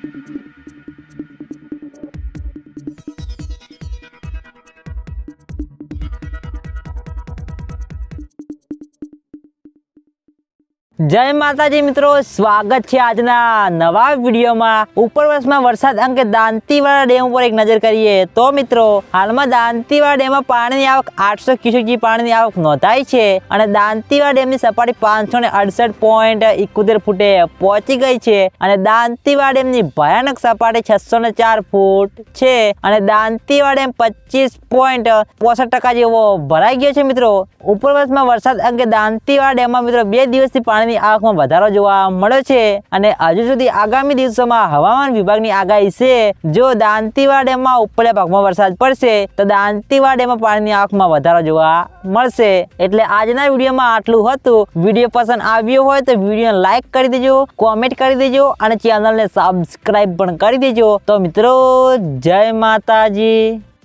Thank you. જય માતાજી મિત્રો, સ્વાગત છે આજના નવા વિડીયોમાં. ઉપરવાસમાં વરસાદ અંગે દાંતીવાડા ડેમ ઉપર એક નજર કરીએ તો મિત્રો, હાલમાં દાંતીવાડા ડેમમાં પાણીની આવક આઠસો ક્યુસેક પાણીની આવક નોંધાઈ છે અને દાંતીવાડા ડેમની સપાટી પાંચસો ને અડસઠ પોઈન્ટ ઇકોતેર ફૂટે પહોંચી ગઈ છે અને દાંતીવાડા ડેમની ભયાનક સપાટી છસો ને ચાર ફૂટ છે અને દાંતીવાડા ડેમ પચીસ પોઈન્ટ પોસઠ ટકા જેવો ભરાઈ ગયો છે મિત્રો. ઉપરવાસમાં વરસાદ અંગે દાંતીવાડા ડેમમાં મિત્રો બે દિવસથી પાણીની આંખમાં વધારો જોવા મળ્યો છે અને હજુ સુધી આગામી દિવસોમાં હવામાન વિભાગની આગાહી છે. જો દાંતીવાડા ડેમમાં ઉપલા ભાગમાં વરસાદ પડશે, તો દાંતીવાડા ડેમમાં પાણીની આંખમાં વધારો જોવા મળશે. એટલે આજના વિડીયોમાં આટલું હતું. વીડિયો પસંદ આવ્યો હોય તો વીડિયો લાઈક કરી દેજો, કોમેન્ટ કરી દેજો અને ચેનલને સબસ્ક્રાઈબ પણ કરી દેજો. તો મિત્રો, જય માતાજી.